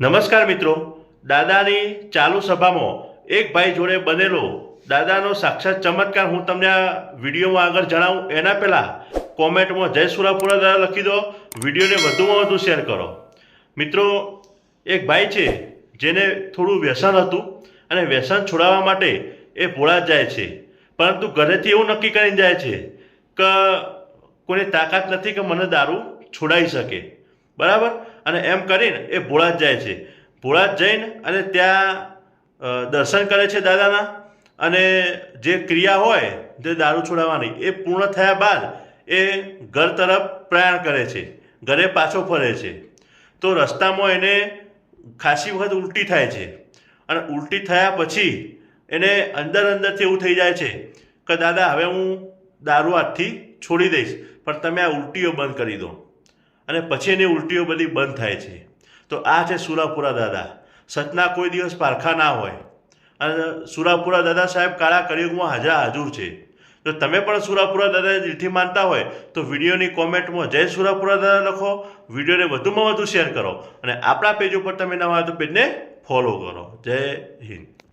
નમસ્કાર મિત્રો. દાદાની ચાલુ સભામાં એક ભાઈ જોડે બનેલો દાદાનો સાક્ષાત ચમત્કાર હું તમને આ વિડીયોમાં આગળ જણાવું. એના પહેલાં કોમેન્ટમાં જય સુરાપુરા દાદા લખી દો. વિડીયોને વધુમાં વધુ શેર કરો. મિત્રો, એક ભાઈ છે જેને થોડું વ્યસન હતું અને વ્યસન છોડાવવા માટે એ ભોળા જાય છે. પરંતુ ઘરેથી એવું નક્કી કરીને જાય છે કે કોઈ તાકાત નથી કે મને દારૂ છોડાવી શકે. બરાબર? અને એમ કરીને એ ભોળા જાય છે. ભોળા જઈને અને ત્યાં દર્શન કરે છે દાદાના અને જે ક્રિયા હોય જે દારૂ છોડાવવાની, એ પૂર્ણ થયા બાદ એ ઘર તરફ પ્રયાણ કરે છે. ઘરે પાછો ફરે છે. તો રસ્તામાં એને ખાસી વખત ઉલટી થાય છે. અને ઉલટી થયા પછી એને અંદર અંદરથી એવું થઈ જાય છે કે, દાદા, હવે હું દારૂ આજથી છોડી દઈશ, પણ તમે આ ઉલટીઓ બંધ કરી દો. અને પછી એની ઉલટીઓ બધી બંધ થાય છે. તો આ છે સુરાપુરા દાદા. સતના કોઈ દિવસ પારખા ના હોય. અને સુરાપુરા દાદા સાહેબ કાળા કળિયુગમાં હાજર હાજર છે. જો તમે પણ સુરાપુરા દાદા દિલથી માનતા હોય, તો વિડીયોની કોમેન્ટમાં જય સુરાપુરા દાદા લખો, વિડીયોને વધુમાં વધુ શેર કરો અને આપણા પેજ ઉપર તમે નવા તો પેજને ફોલો કરો. જય હિન્દ.